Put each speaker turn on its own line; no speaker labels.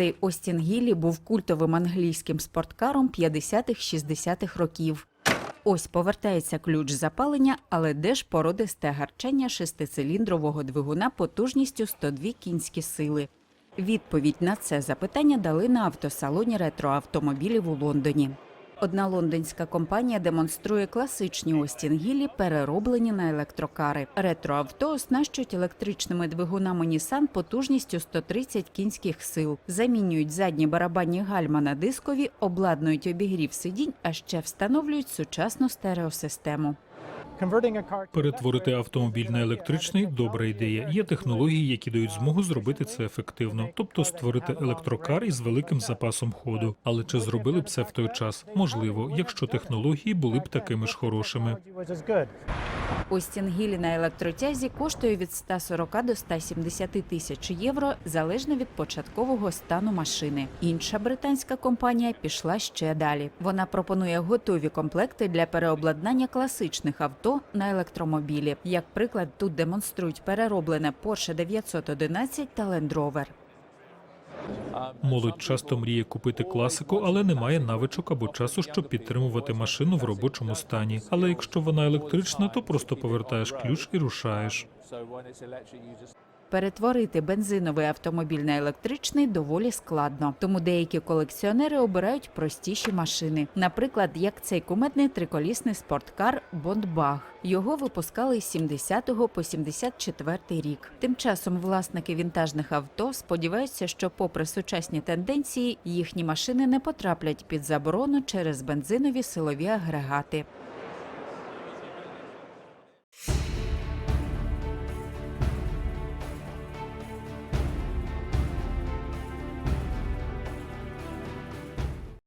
Цей Остін Гіллі був культовим англійським спорткаром 50-х-60-х років. Ось повертається ключ запалення, але де ж породисте гарчання шестициліндрового двигуна потужністю 102 кінські сили. Відповідь на це запитання дали на автосалоні ретроавтомобілів у Лондоні. Одна лондонська компанія демонструє класичні остінгілі, перероблені на електрокари. Ретроавто оснащують електричними двигунами Nissan потужністю 130 кінських сил, замінюють задні барабанні гальма на дискові, обладнують обігрів сидінь, а ще встановлюють сучасну стереосистему.
Перетворити автомобіль на електричний добра ідея. Є технології, які дають змогу зробити це ефективно, тобто створити електрокар із великим запасом ходу. Але чи зробили б це в той час? Можливо, якщо технології були б такими ж хорошими.
Остін Гіллі на електротязі коштує від 140 до 170 тисяч євро залежно від початкового стану машини. Інша британська компанія пішла ще далі. Вона пропонує готові комплекти для переобладнання класичних авто на електромобілі. Як приклад, тут демонструють перероблене Porsche 911 та Land Rover.
Молодь часто мріє купити класику, але не має навичок або часу, щоб підтримувати машину в робочому стані. Але якщо вона електрична, то просто повертаєш ключ і рушаєш.
Перетворити бензиновий автомобіль на електричний доволі складно, тому деякі колекціонери обирають простіші машини. Наприклад, як цей кумедний триколісний спорткар Бондбаг. Його випускали з 70 по 74 рік. Тим часом власники вінтажних авто сподіваються, що, попри сучасні тенденції, їхні машини не потраплять під заборону через бензинові силові агрегати.